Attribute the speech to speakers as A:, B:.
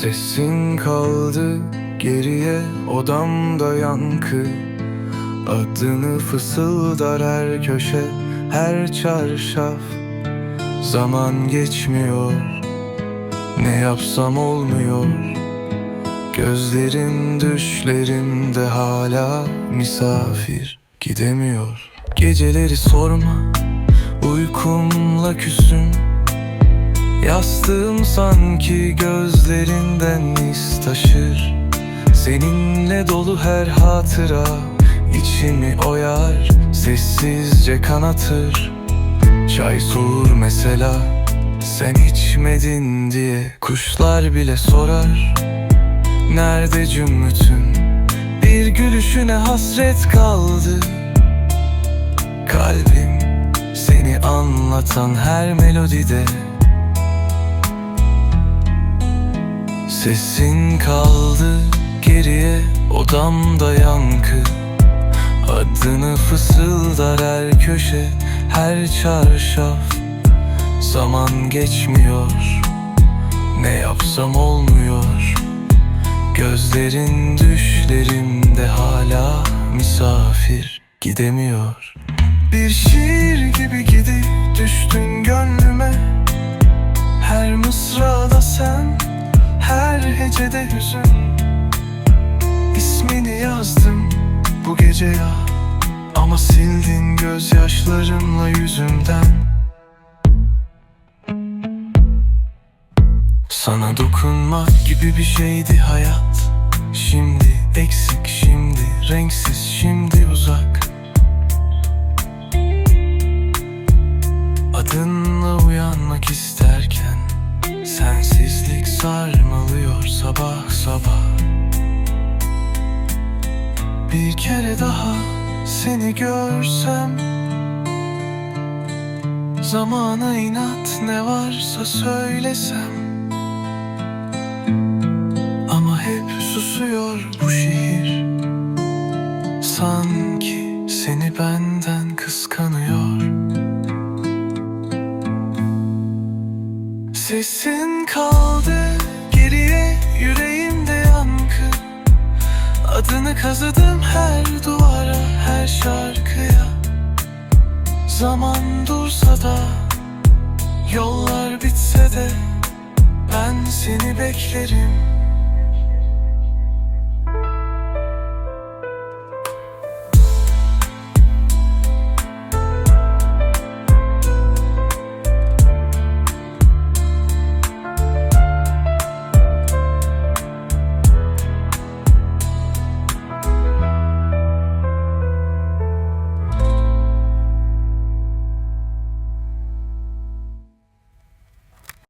A: Sesin kaldı geriye odamda yankı. Adını fısıldar her köşe her çarşaf. Zaman geçmiyor ne yapsam olmuyor. Gözlerim düşlerimde hala misafir gidemiyor. Geceleri sorma uykumla küsüm Yastığım sanki gözlerinden iz taşır. Seninle dolu her hatıra içimi oyar. Sessizce kanatır. Çay soğur mesela. Sen içmedin diye Kuşlar bile sorar. Nerede cümlütün Bir gülüşüne hasret kaldı. Kalbim seni anlatan her melodide Sesin kaldı geriye odamda yankı. Adını fısıldar her köşe her çarşaf. Zaman geçmiyor ne yapsam olmuyor. Gözlerin düşlerimde hala misafir gidemiyor. Bir şiir gibi gidip düştün gönlüme. Her mısrada sen her hecede hüzün. İsmini yazdım bu gece ya. Ama sildin gözyaşlarınla yüzümden. Sana dokunmak gibi bir şeydi hayat sarmalıyor sabah sabah. Bir kere daha seni görsem Zamana inat ne varsa söylesem. Ama hep susuyor bu şehir Sanki seni benden kıskanıyor. Sesin kaldı kazıdım her duvara her şarkıya. Zaman dursa da Yollar bitse de Ben seni beklerim